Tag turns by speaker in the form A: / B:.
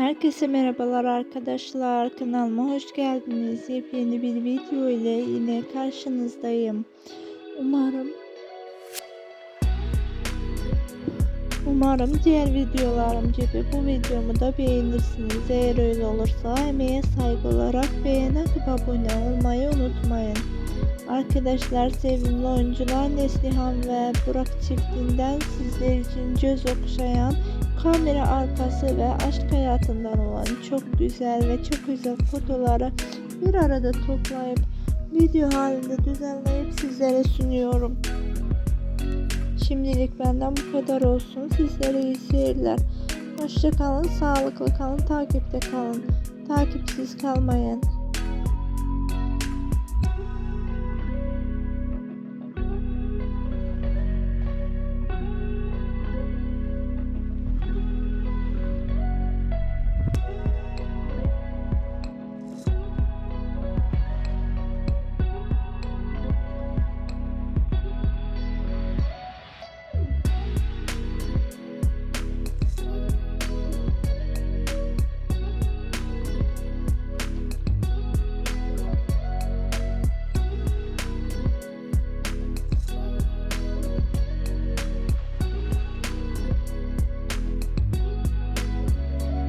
A: Herkese merhabalar arkadaşlar. Kanalıma hoş geldiniz. Yepyeni bir video ile yine karşınızdayım. Umarım Umarım diğer videolarım gibi bu videomu da beğenirsiniz. Eğer öyle olursa emeğe saygı olarak beğen atıp abone olmayı unutmayın. Arkadaşlar sevimli oyuncular Neslihan ve Burak çiftinden sizler için göz okşayan kamera arkası ve aşk hayatından olan çok güzel ve çok güzel fotoları bir arada toplayıp video halinde düzenleyip sizlere sunuyorum. Şimdilik benden bu kadar olsun. Sizlere iyi seyirler. Hoşça kalın, sağlıklı kalın, takipte kalın. Takipsiz kalmayın.